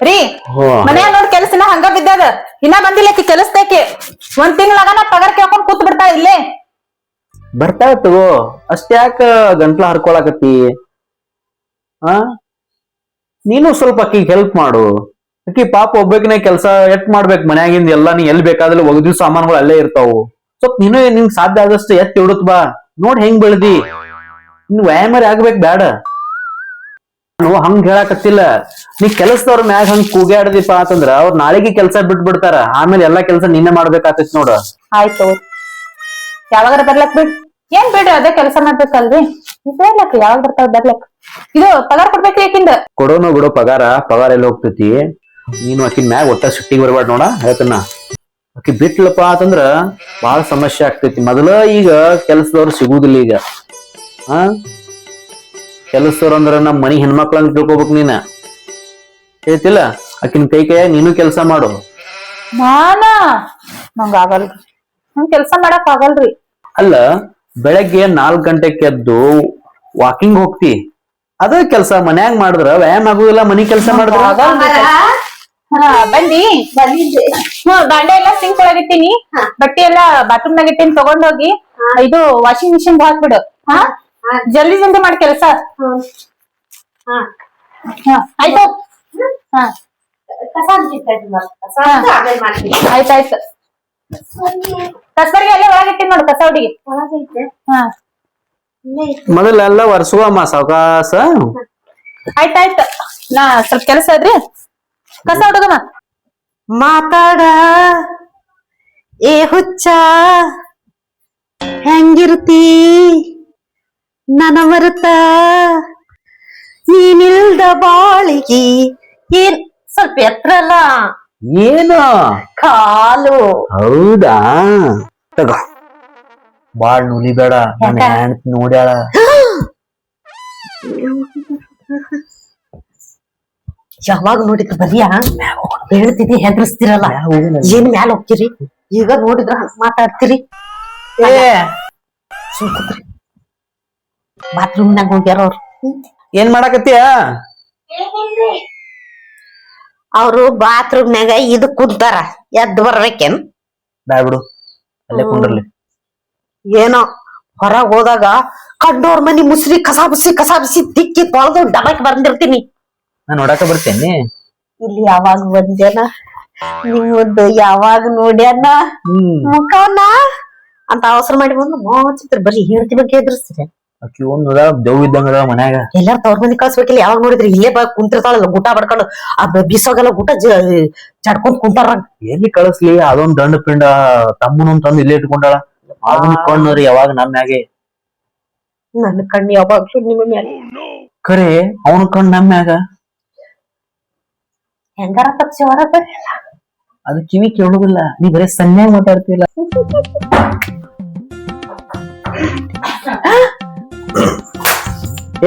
ರೀ ಮನೆ ಮನ್ಯಾಗ ನೋಡ್ ಕೆಲ್ಸನ ಹಂಗ ಬಿದ್ದದ. ಇನ್ನ ಬಂದಿಲ್ಲ ಆಕಿ ಕೆಲಸದಾಕಿ ಒಂದ್ ತಿಂಗಳಾಗನ ಪಗಾರ ಕೇಳ್ಕೊಂಡ್ ಕೂತ್ ಬಿಡ್ತಾ ಇಲ್ಲೇ ಬರ್ತಾ ತಗೋ. ಅಷ್ಟ್ಯಾಕ ಗಂಟ್ಲ ಹರ್ಕೊಳಕತ್ತಿ? ಆ? ನೀನು ಸ್ವಲ್ಪ ಅಕ್ಕಿಗೆ ಹೆಲ್ಪ್ ಮಾಡು. ಅಕ್ಕಿ ಪಾಪ ಒಬ್ಬಕಿನ ಕೆಲಸ ಎಟ್ ಮಾಡ್ಬೇಕು ಮನ್ಯಾಗಿಂದ ಎಲ್ಲ ನೀ ಎಲ್ಲಿ ಬೇಕಾದ್ರೆ ಒಗದಿ ಸಾಮಾನುಗಳು ಅಲ್ಲೇ ಇರ್ತಾವು. ಸ್ವಲ್ಪ ನೀನು ನಿಂಗೆ ಸಾಧ್ಯ ಆದಷ್ಟು ಎತ್ತಿ ಇಡುತ್ತ ಬಾ. ನೋಡ್ ಹೆಂಗ್ ಬೆಳ್ದಿ. ಇನ್ನು ವ್ಯಾಯಾಮರಿ ಆಗ್ಬೇಕು ಬ್ಯಾಡ. ನಾನು ಹಂಗ ಹೇಳಕತ್ತಿಲ್ಲ. ನೀ ಕೆಲಸದವ್ರ ಮ್ಯಾಗ ಹಂಗ ಕೂಗ್ಯಾಡದಿಪ್ಪ ಅಂತಂದ್ರ ಅವ್ರ ನಾಳೆಗೆ ಕೆಲಸ ಬಿಟ್ ಬಿಡ್ತಾರ ಆಮೇಲೆ ಎಲ್ಲಾ ಕೆಲಸ ನಿನ್ನೆ ಮಾಡ್ಬೇಕಾಗ್ತೈತಿ ನೋಡ. ಆಯ್ತು ಯಾವಾಗ ಬರ್ಲಕ್ ಬಿಡ್. ಏನ್ ಬಿಡ್ರಿ ಅದೇ ಕೆಲಸ ಮಾಡ್ಬೇಕಲ್ರಿ? ಬರ್ಲಕ್ ಯಾವಾಗ ಬರ್ತಾವ ಬರ್ಲಕ್. ಇದು ಪಗಾರ ಕೊಡ್ಬೇಕ್ರಿ ಯಾಕಿಂದ ಕೊಡೋನು ಬಿಡೋ ಪಗಾರ ಪಗಾರ ಎಲ್ಲ ಹೋಗ್ತೈತಿ. ನೀನು ಆಕಿನ ಮ್ಯಾಗ ಒಟ್ಟ ಸುಟ್ಟಿ ಬರ್ಬಾರ್ದು ನೋಡ ಹೇಳ್ತನ. ಅಕ್ಕಿ ಬಿಟ್ಲಪ್ಪ ಅಂತಂದ್ರ ಬಹಳ ಸಮಸ್ಯೆ ಆಗ್ತೈತಿ. ಮೊದಲ ಈಗ ಕೆಲಸದವ್ರು ಸಿಗುದಿಲ್ಲ ಈಗ. ಆ? ಕೆಲಸದವ್ರು ಅಂದ್ರ ನಮ್ಮ ಮನಿ ಹೆಣ್ಮಕ್ಳಂತ ತಿಳ್ಕೊಬೇಕು ನೀನ? ಹೇಳ್ತಿಲ್ಲ? ಆಕಿನ ಕೈ ಕೈ ನೀನು ಕೆಲಸ ಮಾಡು. ನಾನ? ನಂಗ ಆಗಲ್ರಿ. ನಂಗ್ ಕೆಲ್ಸ ಮಾಡಕ್ ಆಗಲ್ರಿ. ಅಲ್ಲ ಬೆಳಗ್ಗೆ ನಾಲ್ಕ್ ಗಂಟೆಗೆ ಎದ್ದು ವಾಕಿಂಗ್ ಹೋಗ್ತಿ. ಅದ ಕೆಲಸ ಮನ್ಯಾಗ ಮಾಡಿದ್ರ ವ್ಯಾಯಾಮ ಆಗುದಿಲ್ಲ ಮನಿ ಕೆಲಸ ಮಾಡಿದ್ರ? ಹಾ ಬಂದಿ ಹ್ಮ್ ಬಾಂಡೆ ಎಲ್ಲ ಸಿಂಕ್ ಒಳಗಿಟ್ಟಿನಿ ಬಟ್ಟೆ ಎಲ್ಲ ಬಾತ್ರೂಮ್ ನಾಗ ಇಟ್ಟಿನಿ ತಗೊಂಡೋಗಿ. ಇದು ವಾಷಿಂಗ್ ಮಿಷಿನ್ ಹಾಕ್ಬಿಡು. ಹಾ. ಜಲ್ದಿ ಜಲ್ದಿ ಮಾಡಿ ಕೆಲಸ. ಆಯ್ತು. ಹಾ. ಆಯ್ತಾಯ್ತು ಕಸಬರ್ಗೆ ಎಲ್ಲ ಒಳಗಿಟ್ಟಿನಿ ನೋಡು ಕಸ ಹುಡುಗಿ. ಮೊದಲೆಲ್ಲ ವರ್ಷವಮ್ಮ ಸಾವಕಾಸ. ಆಯ್ತಾಯ್ತು ನಾ ಸ್ವಲ್ಪ ಕೆಲಸ ಅದ್ರಿ ಕಸ ಹುಡುಗಮ್ಮ. ಮಾತಾಡ. ಏ ಹುಚ್ಚ. ಹೆಂಗಿರ್ತಿ? ನನ ಮರುತ ನೀನಿಲ್ದ ಬಾಳಿಗೆ ಏನ್ ಸ್ವಲ್ಪ ಎತ್ತರಲ್ಲ? ಏನು? ಕಾಲು. ಹೌದಾ? ತಗೋ. ಬಾಳ್ ನುಲಿಬೇಡ ನನ್ನ ಹೆಂಡತಿ ನೋಡ್ಯಾಳ. ಯಾವಾಗ ನೋಡಿದ್ರ ಬರಿಯಾ? ಹೇಳ್ತಿದ್ದಿ ಹೆದರ್ಸ್ತಿರಲ್ಲ. ಏನ್ ಮ್ಯಾಲ ಹೋಗ್ತೀರಿ? ಈಗ ನೋಡಿದ್ರ ಹಂಗ್ ಮಾತಾಡ್ತೀರಿ? ಏ! ಸುಮ್ಕುತ್ರಿ. ಬಾತ್ರೂಮ್ನಾಗ ಹೋಗ್ಯಾರ ಅವ್ರು. ಏನ್ ಮಾಡಾಕತ್ತೀಯ? ಅವ್ರು ಬಾತ್ರೂಮ್ನಾಗ ಇದು ಕುಂತಾರ ಎದ್ದು ಬರ್ಬೇಕೇನ್? ಬ್ಯಾಡ ಬಿಡು ಅಲ್ಲೇ ಕುಂಡ್ರಲಿ ಏನೋ ಹೊರಗ್ ಹೋದಾಗ ಕಂಡೋರ್ ಮನಿ ಮುಸ್ರಿ ಕಸಾಬಸಿ ಕಸಾಬಸಿ ತಿಕ್ಕಿ ತೊಳೆದು ಡಬಕ್ ಬಂದಿರ್ತೀನಿ. ನಾನು ನೋಡಾಕ ಬರ್ತೇನೆ. ಇಲ್ಲಿ ಯಾವಾಗ ಬಂದೇನ ನಿಮ್ಮದು ಯಾವಾಗ ನೋಡ್ಯಾನ? ಮುಖವನ್ನ ಅಂತ ಅವಸರ ಮಾಡಿ ಬಂದು ಮೋಚಿತ್ರ ಬರೀ ಹೇಳ್ತಿ ಬಗ್ಗೆ ಎದುರಿಸ್ತೀರ ಅಕ್ಕಿ ಒಂದ್ ದೇವ್ ಇದ್ದಂಗ ಮನ್ಯಾಗ. ಎಲ್ಲಾರ ತವ್ರ ಮಂದಿ ಕಳ್ಸ್ಬೇಕಿಲ್ಲ ಯಾವಾಗ ನೋಡಿದ್ರಿ ಇಲ್ಲೇ ಬಾ ಕುಂತಿರ್ತಾಳಲ್ಲ ಊಟ ಬಡ್ಕೊಂಡು ಆ ಬಿಸೋಗೆಲ್ಲ ಊಟ ಚಡ್ಕೊಂಡ್ ಕುಂತಾರ. ಎಲ್ಲಿ ಕಳಿಸ್ಲಿ ಅದೊಂದ್ ದಂಡ ಪಿಂಡ ತಮ್ಮನ ತಂದು ಇಲ್ಲೇ ಇಟ್ಕೊಂಡಾಳ. ಅದನ್ನ ಕಣ್ಣವ್ರಿ ಯಾವಾಗ ನನ್ ಮ್ಯಾಗೆ. ನನ್ನ ಕಣ್ಣು ಯಾವಾಗ್ಲೂ ನಿಮ್ಮ ಮೇಲೆ ಖರೆ ಅವನ ಕಣ್ಣು ನಮ್ಮ ಮ್ಯಾಗ. ಹೆಂಗಾರ ತಪ್ಸಿ ಹೊರ ಬರಲ್ಲ ಅದು ಕಿವಿ ಕೇಳುದಿಲ್ಲ ನೀ ಬರೀ ಸನ್ಯಾಗ ಮಾತಾಡ್ತಿಲ್ಲ.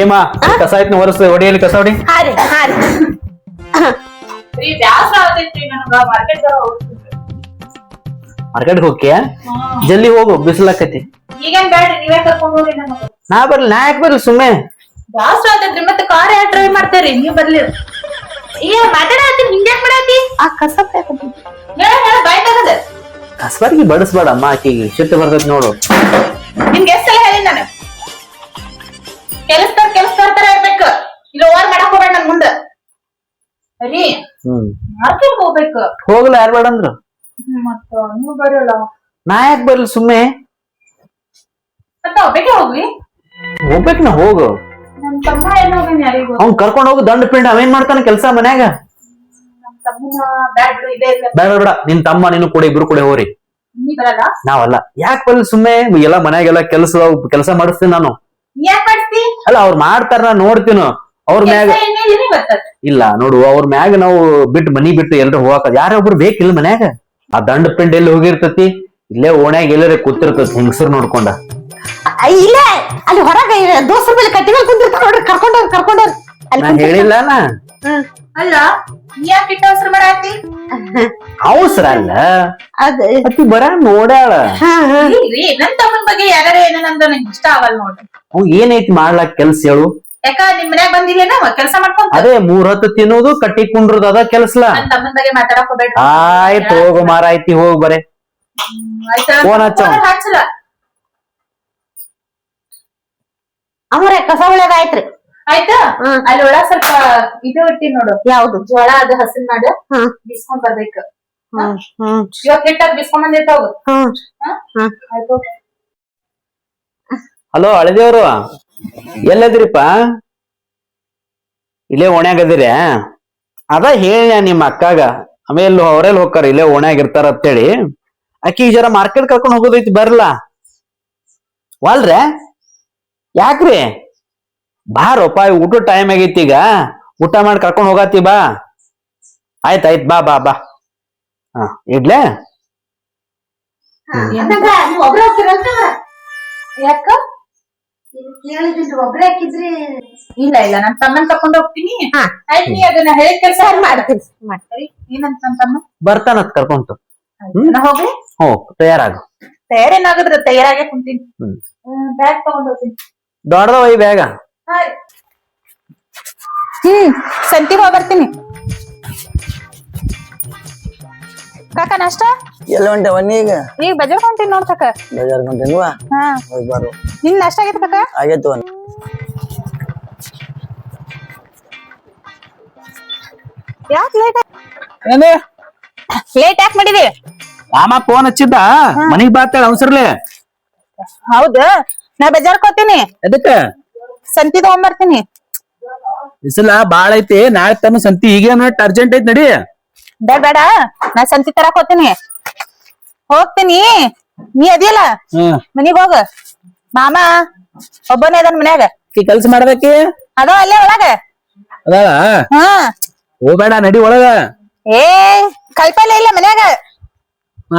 ಏಮಾ ಕಸ ಆಯ್ತು ವರ್ಷ ಹೊಡಿಯಲ್ಲಿ ಕಸ ಹೊಡಿ. ಹಾರಿ ಹಾರಿ ಮಾರ್ಕೆಟ್ ಹೋಗಿ ಜಲ್ದಿ ಹೋಗು ಬಿಸಿಲಾಕತಿ. ಈಗೇನ್ ಬ್ಯಾಡ್ರಿ ನೀವೇ ಕರ್ಕೊಂಡ್ ಹೋಗಿ ನಮಗ ನಾ ಬರ್ಲಿ ನಾ ಯಾಕೆ ಬರ್ಲಿ ಸುಮ್ಮನೆ ಜಾಸ್ತಿ ಆಗ್ತೈತ್ರಿ ಮತ್ತೆ ಕಾರ್ ಯಾರು ಡ್ರೈವ್ ಮಾಡ್ತೇರಿ? ನೀವ್ ಬರ್ಲಿ. ಏ ಮಾತಾಡತ್ತೀನಿ ಹಿಂಗ್ಯಾಕ್ ಮಾಡಾತಿ ಆ ಕಸ ಹೇಳ ಹೇಳ ಬಾಯ್ ತಗದ ಕಸ್ಬಾರಿಗೆ ಬಡಿಸ್ಬೇಡ ಅಮ್ಮ ಆಕಿಗೆ ಸಿಟ್ಟು ಬರ್ತೈತಿ ನೋಡು. ನಿಮ್ಗೆ ಎಷ್ಟು ಸಲ ಹೇಳಿ ನಾನು? ಕೆಲಸದಾರ ಕೆಲಸದಾರ ತರ ಇರ್ಬೇಕು. ಇಲ್ಲ ಓವರ್ ಮಾಡಕ್ ಹೋಗ್ಬೇಡ ನನ್ ಮುಂದ. ರೀ ಹ್ಮ್. ಮಾರ್ಕೆಟ್ ಹೋಗ್ಬೇಕು. ಹೋಗ್ಲ ಯಾರು ಬೇಡ ಅಂದ್ರು. ಮತ್ತ ನೀವು ಬರೋಲ್ಲ. ನಾ ಯಾಕೆ ಬರ್ಲಿ ಸುಮ್ಮನೆ ಮತ್ತ ಒಬ್ಬಕ್ಕೆ ಹೋಗ್ಲಿ. ಹೋಗ್ಬೇಕು ನಾ ಹೋಗು. ನನ್ ತಮ್ಮ ಎಲ್ಲ ಹೋಗ್ಯಾನ ಯಾರಿಗೂ? ಅವ್ನ್ ಕರ್ಕೊಂಡ್ ಹೋಗು ದಂಡ ಪಿಂಡ ಅವೇನ್ ಮಾಡ್ತಾನ ಕೆಲಸ ಮನ್ಯಾಗ? ನಮ್ ತಮ್ಮನ ಬ್ಯಾಡ್ ಬಿಡು ಇದೇ ಇಲ್ಲ. ಬೇಡ ಬೇಡ. ನಿನ್ ತಮ್ಮ ನೀನು ಕೂಡ ಇಬ್ರು ಕೂಡ ಹೋರಿ ನೀ ಬರಲ್ಲ? ನಾವಲ್ಲ. ಯಾಕೆ ಬರ್ಲಿ ಸುಮ್ಮನೆ ಎಲ್ಲ ಮನ್ಯಾಗೆಲ್ಲ ಕೆಲಸ ಕೆಲಸ ಮಾಡಿಸ್ತೀನಿ ನಾನು. ಅಲ್ಲ ಅವ್ರು ಮಾಡ್ತಾರ ನೋಡ್ತೀನು ಅವ್ರ ಮ್ಯಾಗ ಇಲ್ಲ ನೋಡು ಅವ್ರ ಮ್ಯಾಗ ನಾವು ಬಿಟ್ಟು ಮನಿ ಬಿಟ್ಟು ಎಲ್ರು ಹೋಗಾಕ ಯಾರೊಬ್ರು ಬೇಕಿಲ್ಲ ಮನ್ಯಾಗ? ಆ ದಂಡ ಪಿಂಡ ಎಲ್ಲಿ ಹೋಗಿರ್ತತಿ? ಇಲ್ಲೇ ಓಣ್ಯಾಗ ಎಲ್ಲರೇ ಕೂತಿರ್ತತಿ ಹೆಂಗಸರು ನೋಡ್ಕೊಂಡ. ಇಲ್ಲ ಅಲ್ಲಿ ಹೊರಗೆ ದೋಸ್ತರ ಮೇಲೆ ಕಟ್ಟಿ ಮೇಲೆ ಕುಂತಿರ್ತಾರ ನೋಡ್ರಿ ಅಲ್ಲಿ ನಾ ಹೇಳಿಲ್ಲ ನಾ. ಅಲ್ಲ ಯಾಕೆ ಇಟ್ಟ ಅವಸರ ಮಾಡಾತಿ? ಅವಸರ ಅಲ್ಲ. ಅದ್. ಅಕ್ಕಿ ಬರ ನೋಡ್ಯಾಳ. ಇಲ್ರಿ ನನ್ ತಮ್ಮನ ಬಗ್ಗೆ ಯಾರು ಏನೋ ನಂದು ನಂಗೆ ಇಷ್ಟ ಆಗಲ್ಲ ನೋಡ್ರಿ ಅವ್ ಏನೈತಿ ಮಾಡ್ಲಾಕ್ ಕೆಲ್ಸ ಹೇಳು. ಯಾಕ ನಿಮ್ ಮನ್ಯಾಗ ಬಂದಿಲ್ಲೇನ? ಕೆಲಸ ಮಾಡ್ಕೊಂಡ್ ಅದೇ ಮೂರ್ ಹೊತ್ತು ತಿನ್ನೋದು ಕಟ್ಟಿ ಕುಂಡ್ರದ್ ಅದ ಕೆಲ್ಸಲ ನನ್ ತಮ್ಮನ್ ಬಗ್ಗೆ ಮಾತಾಡಕ್ ಹೋಗ್ಬೇಡ್ರಿ. ಆಯ್ತು ಹೋಗು ಮಾರಾಯ್ತಿ ಹೋಗ್ ಬರೇ. ಆಯ್ತಾ ಫೋನ್ ಹಚ್ಚ. ಹಚ್ಚಲ ಅವ್ರೆ ಕಸ ಒಳ್ಳೇದಾಯ್ತ್ರಿ ಆಯ್ತ್ರಿ. ಆಯ್ತಾ. ಅಲ್ಲಿ ಒಳಗ ಸ್ವಲ್ಪ ಇದು ಇಟ್ಟಿ ನೋಡು. ಯಾವ್ದು? ಜೋಳ ಅದು ಹಸಿನ್ ಮಾಡ. ಬಿಸ್ಕೊಂಡ್ ಬರ್ಬೇಕು. ಇವತ್ ಹಿಟ್ಟದ್ ಬಿಸ್ಕೊಂಡ್ ಬಂದಿರ್ತಾವ ಆಯ್ತು ಹಲೋ ಅಳದೇವ್ರು ಎಲ್ಲದಿರಿಪ್ಪ? ಇಲ್ಲೇ ಓಣ್ಯಾಗದಿರಿ ಅದ ಹೇಳ ನಿಮ್ಮ ಅಕ್ಕಾಗ. ಆಮೇಲೆ ಅವ್ರೆಲ್ ಹೋಗ್ತಾರ ಇಲ್ಲೇ ಓಣ್ಯಾಗ ಇರ್ತಾರ ಅಂತೇಳಿ ಈ ಜರ ಮಾರ್ಕೆಟ್ ಕರ್ಕೊಂಡು ಹೋಗೋದೈತಿ ಬರ್ಲಾ? ವಾಲ್ರೆ? ಯಾಕ್ರಿ? ಬಾರೋಪ್ಪ ಊಟ ಟೈಮ್ ಆಗೈತಿ ಈಗ. ಊಟ ಮಾಡಿ ಕರ್ಕೊಂಡು ಹೋಗತ್ತಿ ಬಾ. ಆಯ್ತ್ ಆಯ್ತ್ ಬಾ ಬಾ ಬಾ. ಹಾ ಇಡ್ಲೇ? ಯಾಕ? ಕೇಳಿದ್ರಿ ಒಬ್ರೇ ಹಾಕಿದ್ರಿ. ಇಲ್ಲ ಇಲ್ಲ ನನ್ ತಮ್ಮನ್ ಕರ್ಕೊಂಡ್ ಹೋಗ್ತೀನಿ. ಹಾ. ಆಯ್ತ್ ನೀ ಅದನ್ನ ಹೇಳಿ ಕೆಲಸ ಮಾಡ್ತೀನಿ. ಮಾಡ್ತೀನಿ. ಸರಿ ಏನಂತ ನನ್ ತಮ್ಮ? ಬರ್ತಾನತ್ ಕರ್ಕೊಂತು. ಹೋಗ್ಲಿ? ಹೋ ತಯಾರಾಗು. ತಯಾರೇನಾಗದ್ರ ತಯಾರಾಗೆ ಕುಂತೀನಿ. ಹ್ಮ್. ಬ್ಯಾಗ್ ತಗೊಂಡ್ ಹೋಗ್ತೀನಿ. ದೊಡ್ಡದ ಒಯ್ ಬೇಗ ಹ್ಮ್ ಸಂತಿ ಹೋಗಿ ಬರ್ತೀನಿ. ಕಾಕ ನಾಷ್ಟ? ಎಲ್ಲ ಹೊಂಟೆ ಈಗ? ಈಗ ಬಜಾರ್ ಹೊಂತೀನಿ ನೋಡ್ ಕಾಕ. ಬೇಜಾರ್ ಕೊಂಟೇನುವ ಹಾ. ಹೋಗಿ ಬಾರು. ನಿನ್ ನಾಷ್ಟ ಆಗೈತೆ ಕಾಕ? ಆಗೈತು ಯಾಕೆ ಲೇಟ್ ಏನೇ ಲೇಟ್ ಯಾಕೆ ಮಾಡಿದಿ? ಮಾಮ ಫೋನ್ ಹಚ್ಚಿದ್ದ? ಮನಿಗ್ ಬಾತಾಳ ಅವಸರ್ಲೆ. ಹೌದು. ನಾ ಬೇಜಾರ್ಕೋತೀನಿ ಅದಕ್ಕೆ ಸಂತಿ ತಗೊಂಬರ್ತೀನಿ. ಬಿಸಿಲ ಬಾಳ ಐತಿ ನಾಳೆ ತಮ್ಮ ಸಂತಿ ಈಗ ಅರ್ಜೆಂಟ್ ಐತಿ ನಡಿ. ಬೇಡ ಬೇಡ. ನಾ ಸಂತಿ ತರಕ್ ಹೋಗ್ತೀನಿ. ಹೋಗ್ತೀನಿ. ನೀ ಅದಿಯಲ್ಲ? ಮನಿಗ್ ಹೋಗ. ಮಾಮ ಒಬ್ಬನೇ ಅದನ್ ಮನ್ಯಾಗ. ಈ ಕೆಲ್ಸ ಮಾಡ್ಬೇಕಿ? ಅದೋ ಅಲ್ಲೇ ಒಳಗ. ಅದಾಳ? ಹಾ. ಹೋಗ್ಬೇಡ ನಡಿ ಒಳಗ. ಏ ಕಲ್ಪಲ್ಲ ಇಲ್ಲ ಮನ್ಯಾಗ.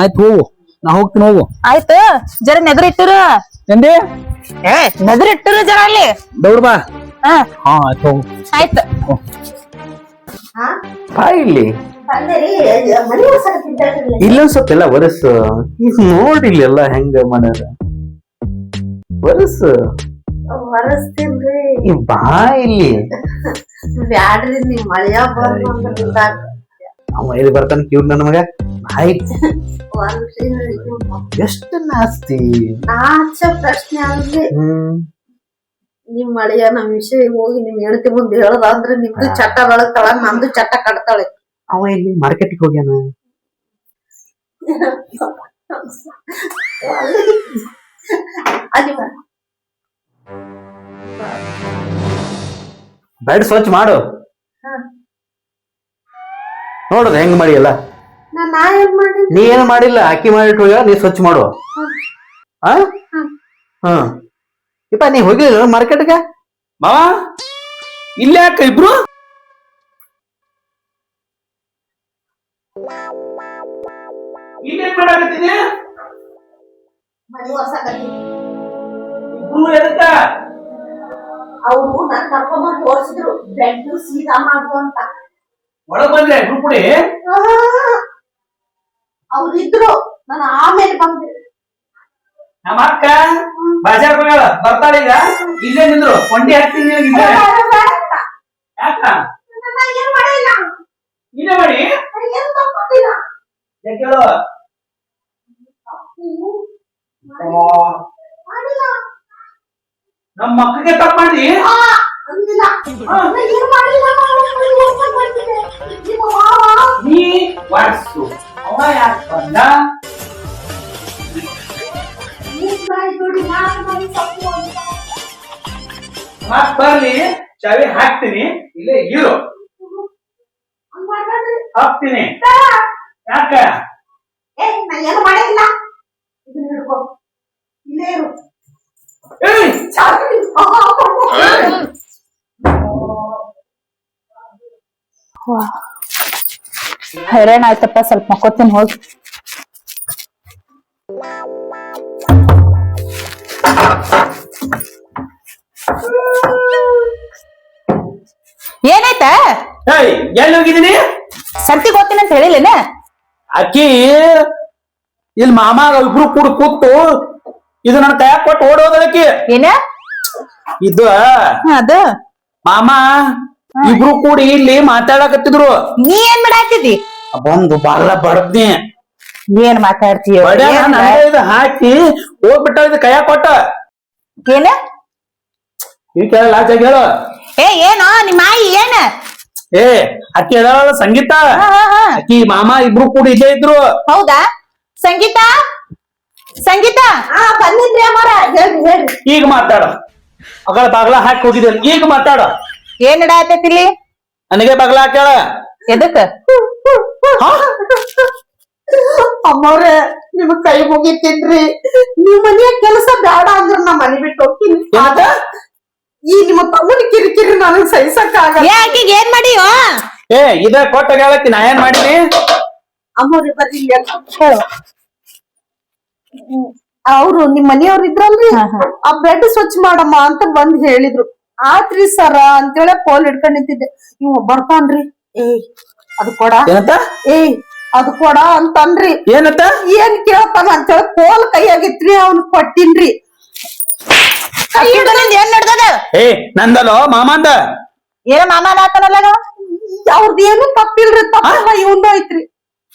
ಆಯ್ತು ಹೋಗು. ನಾ ಹೋಗ್ತೀನಿ ಹೋಗು. ಆಯ್ತು. ಜರ ನೆದ್ರ ಇಟ್ಟಿರು. ಎಂದಿ ಏ ನೆದ್ರ ಜನ ಅಲ್ಲಿ. ದೌಡ್ ಬಾ. ಹಾ. ಹಾ ಆಯ್ತು ಆಯ್ತು. ಬಾ ಇಲ್ಲಿ. ಇಲ್ಲ ಎಲ್ಲ ಒರಸು ನೋಡಿಲ್ಲ ಎಲ್ಲ ಹೆಂಗ ಮಾಡ್ಯಾರ ಒರಸು ಈ ಬಾ ಇಲ್ಲಿ. ಬ್ಯಾಡ್ರಿ ನೀವ್ ಮಳೆಯ ಬರ್ತಾನ ಕ್ಯೂರ್ ನನ್ನ ಮಗ. ಆಯ್ತು ಎಷ್ಟು ನಾಸ್ತಿ? ನಾಚ ಪ್ರಶ್ನೆ ಅಂದ್ರೆ ಹ್ಮ್. ನಿಮ್ ಮಳೆಯ ನಮ್ ವಿಷಯ ಹೋಗಿ ನಿಮ್ ಹೆಂಡತಿ ಮುಂದೆ ಹೇಳೋದಾದ್ರೆ ಅಂದ್ರೆ ನಿಮ್ದು ಚಟ ಬೆಳಗ್ತಾಳ ನಂದು ಚಟ್ಟ ಕಟ್ತಾಳೆ. ಅವ ಇಲ್ಲಿ ಮಾರ್ಕೆಟ್ಗೆ ಹೋಗ್ಯಾನ. ಬೆಡ್ ಸ್ವಚ್ಛ ಮಾಡು. ನೋಡುದು ಹೆಂಗ್ ಮಾಡಿ ಎಲ್ಲ. ನಾ ನಾ ಏನ್ ಮಾಡಿಲ್ಲ? ಅಕ್ಕಿ ಮಾಡಿಟ್ಟು ನೀ ಸ್ವಚ್ಛ ಮಾಡು. ಆ? ಹಾ ಇಪ್ಪ ನೀ ಹೋಗಿಲ್ಲ ಮಾರ್ಕೆಟ್ಗೆ? ಮಾವ ಇಲ್ಲ ಯಾಕ ಇಬ್ರು? ಇಲ್ಲೇನ್ ಮಾಡಾಕತ್ತೀನಿ? ಇಬ್ರು ಎದಕ್ಕ? ಅವ್ರು ನನ್ ಕರ್ಕೊಂಬಂದ್ ತೋರ್ಸಿದ್ರು ಬೆಡ್ ಸೀದಾ ಮಾಡು ಅಂತ ಒಳಗ್ ಬಂದ್ರೆ ಇಬ್ರು ಅವ್ರಿದ್ರು ನಾನು ಆಮೇಲೆ ಬಂದೆ. ನಮ್ಮ ಅಕ್ಕ ಬಜಾರ್ ಹೋಗ್ಯಾಳ ಬರ್ತಾಳ ಈಗ. ಇಲ್ಲೇ ನಿಂದ್ರು. ಕೊಂಡಿ ಹಾಕ್ತೀನಿ ನಿನಗೆ ಇಲ್ಲೇ. ಯಾಕ? ನಾ ಏನ್ ಮಾಡಿಲ್ಲ? ಇಲ್ಲೇ ಮಾಡಿ? ನಮ್ಮ ಮಕ್ಕಳಿಗೆ ತಪ್ಪ ಮಾಡಿ ನೀ ವರ್ಸು. ಅವ ಯಾಕೆ ಬಂದ. ಮತ್ ಬರ್ಲಿ ಚಾವಿ ಹಾಕ್ತೀನಿ. ಇಲ್ಲೇ ಇರು. ಹಾಕ್ತೀನಿ. ಯಾಕ? ಏನು ಮಾಡಿಲ್ಲ. ಇಲ್ಲೇ ಇರು. ಆ, ಹೈರಾಣ ಆಯ್ತಪ್ಪ ಸ್ವಲ್ಪ ಮಕ್ಕೋತೀನಿ ಹೋಗಿ. ಏನಾಯ್ತ? ಎಲ್ಲಿ ಹೋಗಿದ್ದೀನಿ? ಸಂತಿಗೆ ಹೋಗ್ತೀನಿ ಅಂತ ಹೇಳಿಲ್ಲೇನ? ಅಕ್ಕಿ ಇಲ್ಲಿ ಮಾಮ ಇಬ್ರು ಕೂಡ ಕೂತು ಇದು ನನ್ನ ಕೈಯಾಗ ಕೊಟ್ಟು ಓಡೋದಕ್ಕಿ ಏನ? ಇದು ಅದು. ಮಾಮ ಇಬ್ರು ಕೂಡಿ ಇಲ್ಲಿ ಮಾತಾಡಕತ್ತಿದ್ರು. ನೀ ಏನ್ ಮಾಡಾತಿದಿ ಬಂದು ಬಾಳ ಬಡದ್ನಿ. ಏನ್ ಮಾತಾಡ್ತೀಯ? ಇದು ಹಾಕಿ ಹೋಗ್ಬಿಟ್ಟ ಇದು ಕೈಯಾಗ ಕೊಟ್ಟ. ಏನ? ಈಗ ಕೇಳ ಲಾಚ ಹೇಳು ಏ ಏನೋ ನಿಮ್ಮ ಆಯಿ ಏನ? ಏ ಅಕ್ಕಿ ಅದಾಳ ಸಂಗೀತ. ಹಾ, ಹಾ, ಹಾ. ಅಕ್ಕಿ ಮಾಮ ಇಬ್ರು ಕೂಡಿ ಇದೇ ಇದ್ರು. ಹೌದಾ? ಸಂಗೀತ? ಸಂಗೀತ? ಹಾ ಬಂದಿದ್ರಿ ಈಗ ಮಾತಾಡ. ಅಗಳ ಬಾಗ್ಲ ಹಾಕಿ ಹೋಗಿದ್ದೇನೆ. ಈಗ ಮಾತಾಡ. ಏನ್ ನಡಾತೈತಿಲಿ ನನಗೆ ಬಗಲ ಹಾಕ್ಯಾಳ. ಎದಕ್ಕ? ಅಮ್ಮವ್ರೆ ನಿಮ್ ಕೈ ಮುಗಿತೀನ್ರಿ. ನಿಮ್ ಮನೆಯ ಕೆಲಸ ಬೇಡ ಅಂದ್ರ ನಾ ಮನೆ ಬಿಟ್ಟು ಹೋಗ್ತೀನಿ? ಈ ನಿಮ್ಮ ತಮ್ಮನ ಕಿರಿಕಿರಿ ನನಗ್ ಸಹಿಸಕ್ ಆಗಲ್ಲ. ಏ ಆಕಿಗ್ ಏನ್ ಮಾಡಿಯೋ? ಏ ಇದ ಕೊಟ್ಟ ಹೇಳಕ್ಕಿ ನಾ ಏನ್ ಮಾಡೀನಿ? ಅಮ್ಮವ್ರಿ ಬರ್ರಿ ಇಲ್ಲಿ ಹೇಳು ಅವ್ರು ನಿಮ್ ಮನೆಯವ್ರು ಇದ್ರಲ್ರಿ? ಆ ಬೆಡ್ ಸ್ವಚ್ಛ ಮಾಡಮ್ಮ ಅಂತ ಬಂದ್ ಹೇಳಿದ್ರು. ಆತ್ರಿ ಸರ ಅಂತೇಳಿ ಕೋಲ್ ಹಿಡ್ಕೊಂಡ್ ನಿಂತಿದ್ದೆ. ಇವ್ ಬರ್ತಾನ್ರಿ. ಏಯ್ ಅದು ಕೊಡ. ಏನಂತ ಏಯ್ ಅದು ಕೊಡ ಅಂತನ್ರಿ ಏನಂತ ಏನ್ ಕೇಳ್ತಾನ ಅಂತೇಳಿ ಕೋಲ್ ಕೈಯಾಗಿತ್ರಿ ಅವ್ನ್ ಕೊಟ್ಟಿನ್ರಿ. ಏನ್ ನಡ್ದದ? ಏ ನಂದಲೋ ಮಾಮಂದ? ಏನ್ ಮಾಮ ಆತನಲ್ಲ ಅವ್ರದ್ದು ಏನು ತಪ್ಪಿಲ್ರಿ ತಪ್ಪ ಇವಂದ ಐತ್ರಿ.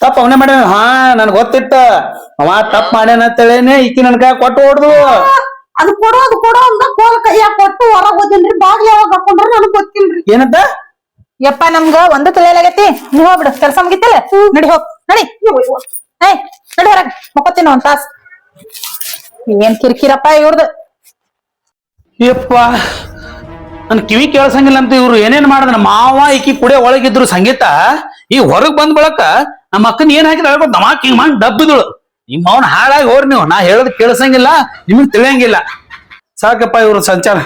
ತಪ್ಪ ಅವನೇ ಮಾಡ್ಯಾನ. ಹಾ ನನ್ ಗೊತ್ತಿತ್ತ. ಅವ ತಪ್ಪ ಮಾಡ್ಯಾನ ಅಂತೇಳೇನೆ ಈಕಿ ನನ್ ಕೈ ಕೊಟ್ಟು ಹೊಡ್ದು ಅದು ಕೊಡೋ ಅದು ಕೊಡೋ ಅಂದ ಕೋಲ್ ಕೈಯಾಗ ಕೊಟ್ಟು ಹೊರಗ್ ಹೋದಿನ್ರಿ ಬಾಗ್ಲ ಯಾವಾಗ ಹಾಕೊಂಡ್ರ ನನಗ್ ಗೊತ್ತಿಲ್ರಿ. ಏನಂತ? ಯಪ್ಪ ನಮ್ಗ ಒಂದ ತಲೆಯಲ್ಲಾಗೈತಿ ನೀ ಹೋಗ್ಬಿಡು ಕೆಲಸ ಮುಗಿತಿಲ್ಲ. ನಡಿ ಹೋಗ್ ನಡಿ. ಏಯ್ ನಡಿ ಹೊರಗ್ ಮುಕ್ಕೋತೀನಿ ಒಂದ್ ತಾಸ್. ಏನ್ ಕಿರಿಕಿರಪ್ಪ ಇವ್ರದ್ದು ಯಪ್ಪ ನನ್ ಕಿವಿ ಕೇಳಸಂಗಿಲ್ಲ ಅಂತ ಇವ್ರು ಏನೇನ್ ಮಾಡಿದ್ರ? ಮಾವ ಈಕಿ ಕುಡೆ ಒಳಗಿದ್ರು ಸಂಗೀತ ಈ ಹೊರಗ್ ಬಂದ್ ಬಳಕ ನಮ್ಮ ಅಕ್ಕನ ಏನ್ ಹಾಕಿದ್ರೆ ನಮಾಕ್ ಮಾಡಿ ಡಬ್ಬಿದಳು. ನಿಮ್ಮ ಅವನ್ ಹಾಳಾಗಿ ಹೋರ್ ನೀವು. ನಾ ಹೇಳೋದ್ ಕೇಳ್ಸಂಗಿಲ್ಲ ನಿಮಗ್ ತಿಳಿಯಂಗಿಲ್ಲ. ಸಾಕಪ್ಪ ಇವ್ರ ಸಂಚಾರ.